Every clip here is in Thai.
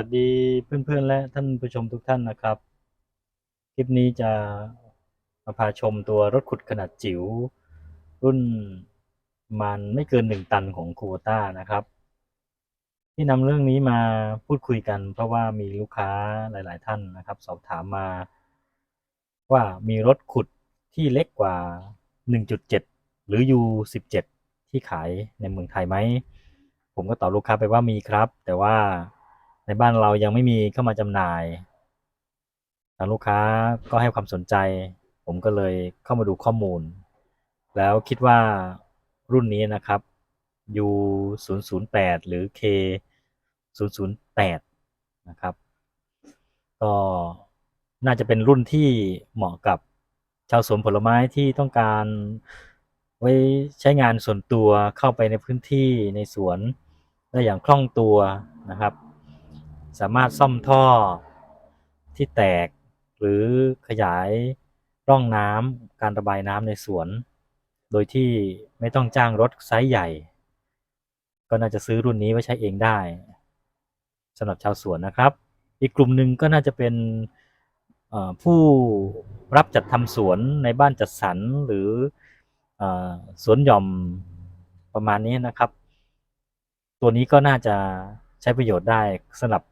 วัสดีเพื่อนๆและท่านผู้ชมทุกท่านนะครับ คลิปนี้จะมาพาชมตัวรถขุดขนาดจิ๋วรุ่นมันไม่เกินหนึ่งตันของคูโบต้านะครับ ที่นำเรื่องนี้มาพูดคุยกัน เพราะว่ามีลูกค้าหลาย ๆ ท่านนะครับ สอบถามมา ว่ามีรถขุดที่เล็กกว่า 1.7 หรือ U17 ที่ขายในเมืองไทยไหม ผมก็ตอบลูกค้าไปว่ามีครับ แต่ว่า ในบ้านเรายังไม่มีเข้ามาจำหน่ายทางลูกค้าก็ให้ความสนใจ ผมก็เลยเข้ามาดูข้อมูล แล้วคิดว่ารุ่นนี้นะครับ U 0 0 8หรือ K 0 0 8นะครับ ก็น่าจะเป็นรุ่นที่เหมาะกับชาวสวนผลไม้ที่ต้องการไว้ใช้งานส่วนตัวเข้าไปในพื้นที่ในสวนได้อย่างคล่องตัวนะครับ สามารถซ่อมท่อที่แตกหรือขยายร่องน้ำการระบายน้ำในสวน โดยที่ไม่ต้องจ้างรถไซส์ใหญ่ ก็น่าจะซื้อรุ่นนี้ไว้ใช้เองได้สำหรับชาวสวนนะครับ อีกกลุ่มหนึ่งก็น่าจะเป็นผู้รับจัดทำสวนในบ้านจัดสรรหรืออสวนหย่อมประมาณนี้นะครับ ตัวนี้ก็น่าจะใช้ประโยชน์ได้สำหรับ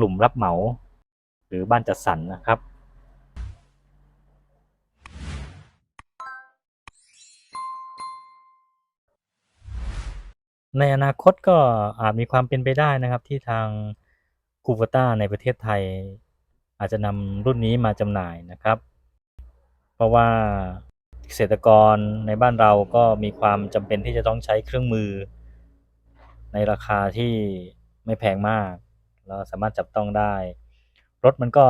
กลุ่มรับเหมา หรือบ้านจัดสรรนะครับ ในอนาคตก็อาจมีความเป็นไปได้นะครับที่ทางคูเบต้าในประเทศไทย อาจจะนำรุ่นนี้มาจำหน่ายนะครับ เพราะว่าเกษตรกรในบ้านเราก็มีความจำเป็นที่จะต้องใช้เครื่องมือ ในราคาที่ไม่แพงมาก แล้วสามารถจับต้องได้ รถมันก็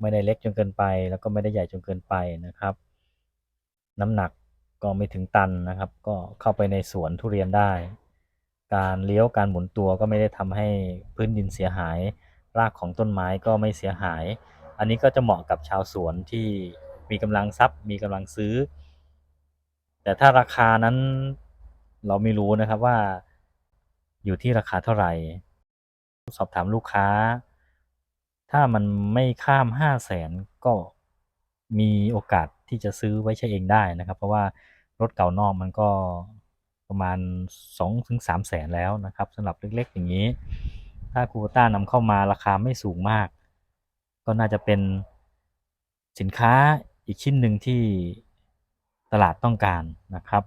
ไม่ได้เล็กจนเกินไป แล้วก็ไม่ได้ใหญ่จนเกินไปนะครับ น้ำหนักก็ไม่ถึงตันนะครับ ก็เข้าไปในสวนทุเรียนได้ การเลี้ยวการหมุนตัวก็ไม่ได้ทำให้พื้นดินเสียหาย รากของต้นไม้ก็ไม่เสียหาย อันนี้ก็จะเหมาะกับชาวสวนที่มีกำลังทรัพย์ มีกำลังซื้อ แต่ถ้าราคานั้นเราไม่รู้นะครับว่าอยู่ที่ราคาเท่าไหร่ สอบถามลูกค้า ถ้ามันไม่ข้ามห้าแสนก็มีโอกาสที่จะซื้อไว้ใช้เองได้นะครับ เพราะว่ารถเก่านอกมันก็ประมาณ2-3ถึง3แสนแล้วนะครับสำหรับเล็ก ๆ อย่างนี้ ถ้าคูต้านำเข้ามาราคาไม่สูงมาก ก็น่าจะเป็นสินค้าอีกชิ้นหนึ่งที่ตลาดต้องการนะครับ